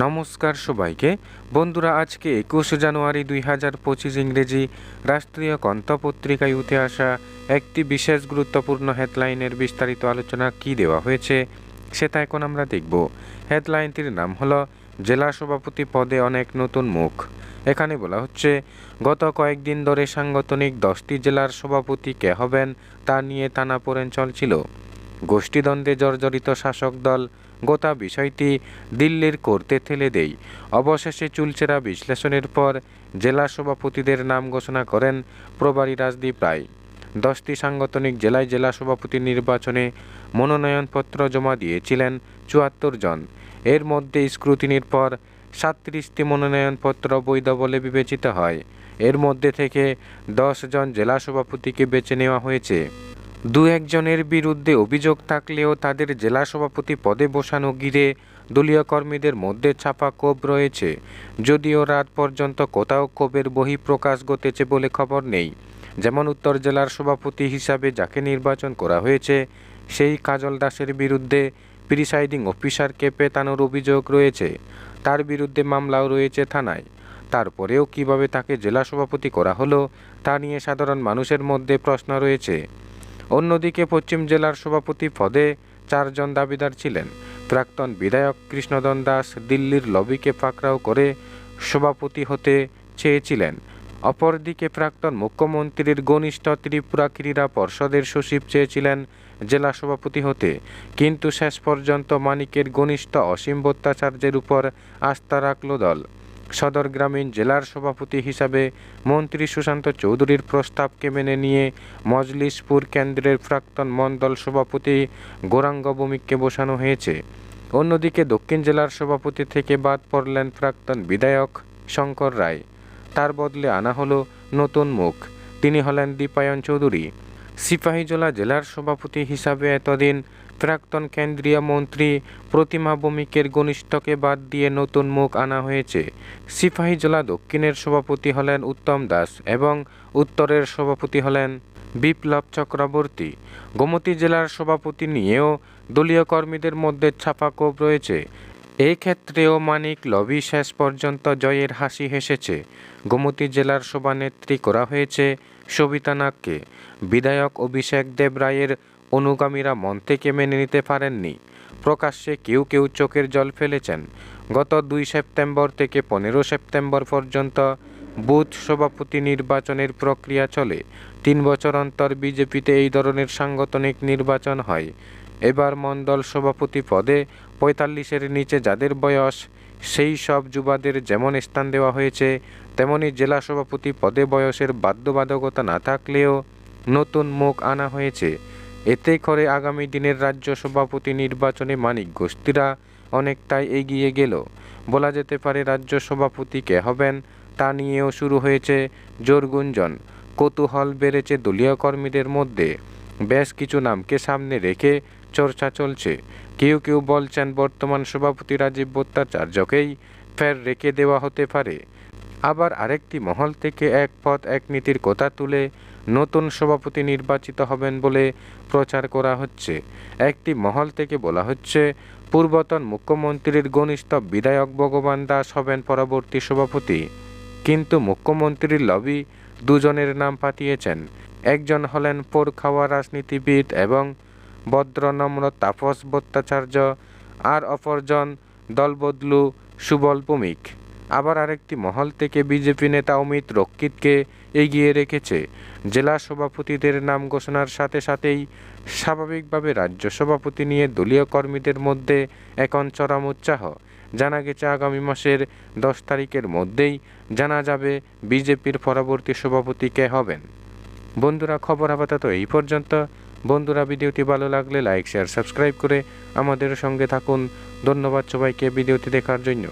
নমস্কার সবাইকে। বন্ধুরা, আজকে একুশে জানুয়ারি দুই হাজার পঁচিশ ইংরেজি রাষ্ট্রীয় কন্ত পত্রিকায় উঠে আসা একটি বিশেষ গুরুত্বপূর্ণ হেডলাইনের বিস্তারিত আলোচনা কি দেওয়া হয়েছে, সেটা এখন আমরা দেখব। হেডলাইনটির নাম হলো, জেলা সভাপতি পদে অনেক নতুন মুখ। এখানে বলা হচ্ছে, গত কয়েকদিন ধরে সাংগঠনিক দশটি জেলার সভাপতি কে হবেন তা নিয়ে টানাপোড়েন চলছিল। গোষ্ঠীদ্বন্দ্বে জর্জরিত শাসক দল গোটা বিষয়টি দিল্লির করতে ঠেলে দেই। অবশেষে চুলচেরা বিশ্লেষণের পর জেলা সভাপতিদের নাম ঘোষণা করেন প্রবারী রাজদীপ রায়। দশটি সাংগঠনিক জেলায় জেলা সভাপতি নির্বাচনে মনোনয়নপত্র জমা দিয়েছিলেন চুয়াত্তর জন। এর মধ্যে স্ক্রুটিনির পর সাতত্রিশটি মনোনয়নপত্র বৈধ বলে বিবেচিত হয়। এর মধ্যে থেকে দশ জন জেলা সভাপতিকে বেছে নেওয়া হয়েছে। দু একজনের বিরুদ্ধে অভিযোগ থাকলেও তাদের জেলা সভাপতি পদে বসানো ঘিরে দলীয় কর্মীদের মধ্যে ছাপা ক্ষোভ রয়েছে। যদিও রাত পর্যন্ত কোথাও ক্ষোভের বহিঃপ্রকাশ ঘটেছে বলে খবর নেই। যেমন উত্তর জেলার সভাপতি হিসাবে যাকে নির্বাচন করা হয়েছে, সেই কাজল দাসের বিরুদ্ধে প্রিসাইডিং অফিসারকে পেতানোর অভিযোগ রয়েছে। তার বিরুদ্ধে মামলাও রয়েছে থানায়। তারপরেও কীভাবে তাকে জেলা সভাপতি করা হলো, তা নিয়ে সাধারণ মানুষের মধ্যে প্রশ্ন রয়েছে। অন্যদিকে পশ্চিম জেলার সভাপতি পদে চারজন দাবিদার ছিলেন। প্রাক্তন বিধায়ক কৃষ্ণদন দাস দিল্লির লবিকে পাকড়াও করে সভাপতি হতে চেয়েছিলেন। অপরদিকে প্রাক্তন মুখ্যমন্ত্রীর ঘনিষ্ঠ ত্রিপুরা ক্রীড়া পর্ষদের সচিব চেয়েছিলেন জেলা সভাপতি হতে। কিন্তু শেষ পর্যন্ত মানিকের ঘনিষ্ঠ অসীম ভট্টাচার্যের উপর আস্থা রাখল দল। সদর গ্রামীণ জেলার সভাপতি হিসাবে মন্ত্রী সুশান্ত চৌধুরীর প্রস্তাবকে মেনে নিয়ে মজলিশপুর কেন্দ্রের প্রাক্তন মণ্ডল সভাপতি গৌরাঙ্গ ভৌমিককে বসানো হয়েছে। অন্যদিকে দক্ষিণ জেলার সভাপতি থেকে বাদ পড়লেন প্রাক্তন বিধায়ক শঙ্কর রায়। তার বদলে আনা হলো নতুন মুখ। তিনি হলেন দীপায়ন চৌধুরী। সিপাহীজলা জেলার সভাপতি হিসাবে এতদিন প্রাক্তন কেন্দ্রীয় মন্ত্রী প্রতিমা ভৌমিকের ঘনিষ্ঠকে বাদ দিয়ে নতুন মুখ আনা হয়েছে। সিপাহীজলা দক্ষিণের সভাপতি হলেন উত্তম দাস এবং উত্তরের সভাপতি হলেন বিপ্লব চক্রবর্তী। গোমতী জেলার সভাপতি নিয়েও দলীয় কর্মীদের মধ্যে ছাপা ক্ষোভ রয়েছে। এই ক্ষেত্রেও মানিক লবি শেষ পর্যন্ত জয়ের হাসি হেসেছে। গোমতী জেলার সভানেত্রী করা হয়েছে সবিতা নাগকে। বিধায়ক অভিষেক দেব রায়ের অনুগামীরা মন থেকে মেনে নিতে পারেননি। প্রকাশ্যে কেউ কেউ চোখের জল ফেলেছেন। গত দুই সেপ্টেম্বর থেকে পনেরো সেপ্টেম্বর পর্যন্ত বুথ সভাপতি নির্বাচনের প্রক্রিয়া চলে। তিন বছর অন্তর বিজেপিতে এই ধরনের সাংগঠনিক নির্বাচন হয়। এবার মণ্ডল সভাপতি পদে পঁয়তাল্লিশের নিচে যাদের বয়স, সেই সব যুবাদের যেমন স্থান দেওয়া হয়েছে, তেমনি জেলা সভাপতি পদে বয়সের বাধ্যবাধকতা না থাকলেও নতুন মুখ আনা হয়েছে। এতে করে আগামী দিনের রাজ্য সভাপতি নির্বাচনে মানিক গোষ্ঠীরা অনেকটাই এগিয়ে গেল। বলা যেতে পারে, রাজ্য সভাপতি কে হবেন তা নিয়েও শুরু হয়েছে জোর গুঞ্জন। কৌতূহল বেড়েছে দলীয় কর্মীদের মধ্যে। বেশ কিছু নামকে সামনে রেখে চর্চা চলছে। কেউ কেউ বলছেন, বর্তমান সভাপতি রাজীব ভট্টাচার্যকেই ফের রেখে দেওয়া হতে পারে। আবার আরেকটি মহল থেকে এক পথ এক নীতির কথা তুলে নতুন সভাপতি নির্বাচিত হবেন বলে প্রচার করা হচ্ছে। একটি মহল থেকে বলা হচ্ছে, পূর্বতন মুখ্যমন্ত্রীর ঘনিষ্ঠ বিধায়ক ভগবান দাস হবেন পরবর্তী সভাপতি। কিন্তু মুখ্যমন্ত্রীর লবি দুজনের নাম পাঠিয়েছেন একজন হলেন পোর খাওয়া রাজনীতিবিদ এবং ভদ্রনম্র তাপস ভট্টাচার্য, আর অপরজন দলবদলু সুবল ভৌমিক। আবার আরেকটি মহল থেকে বিজেপি নেতা অমিত রক্ষিতকে এগিয়ে রেখেছে। জেলা সভাপতিদের নাম ঘোষণার সাথে সাথেই স্বাভাবিকভাবে রাজ্য সভাপতি নিয়ে দলীয় কর্মীদের মধ্যে এখন চরম উৎসাহ। জানা গেছে, আগামী মাসের দশ তারিখের মধ্যেই জানা যাবে বিজেপির পরবর্তী সভাপতি কে হবেন। বন্ধুরা, খবর আপাতত এই পর্যন্ত। বন্ধুরা, ভিডিওটি ভালো লাগলে লাইক, শেয়ার, সাবস্ক্রাইব করে আমাদের সঙ্গে থাকুন। ধন্যবাদ সবাইকে ভিডিওটি দেখার জন্য।